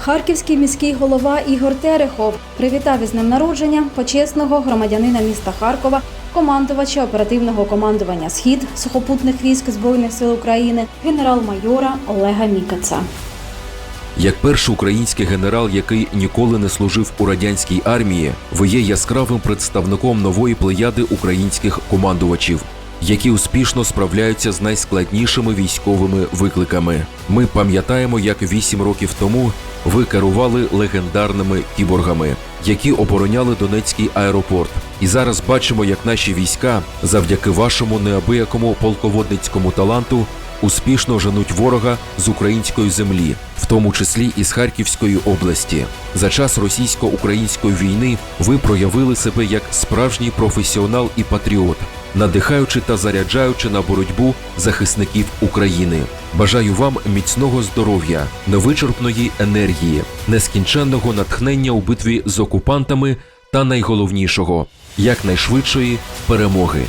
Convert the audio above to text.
Харківський міський голова Ігор Терехов привітав із днем народження почесного громадянина міста Харкова, командувача оперативного командування Схід сухопутних військ Збройних сил України, генерал-майора Олега Мікаца. Як перший український генерал, який ніколи не служив у радянській армії, ви є яскравим представником нової плеяди українських командувачів, які успішно справляються з найскладнішими військовими викликами. Ми пам'ятаємо, як вісім років тому ви керували легендарними кіборгами, які обороняли Донецький аеропорт. І зараз бачимо, як наші війська, завдяки вашому неабиякому полководницькому таланту, успішно женуть ворога з української землі, в тому числі і з Харківської області. За час російсько-української війни ви проявили себе як справжній професіонал і патріот, надихаючи та заряджаючи на боротьбу захисників України. Бажаю вам міцного здоров'я, невичерпної енергії, нескінченного натхнення у битві з окупантами та найголовнішого якнайшвидшої перемоги.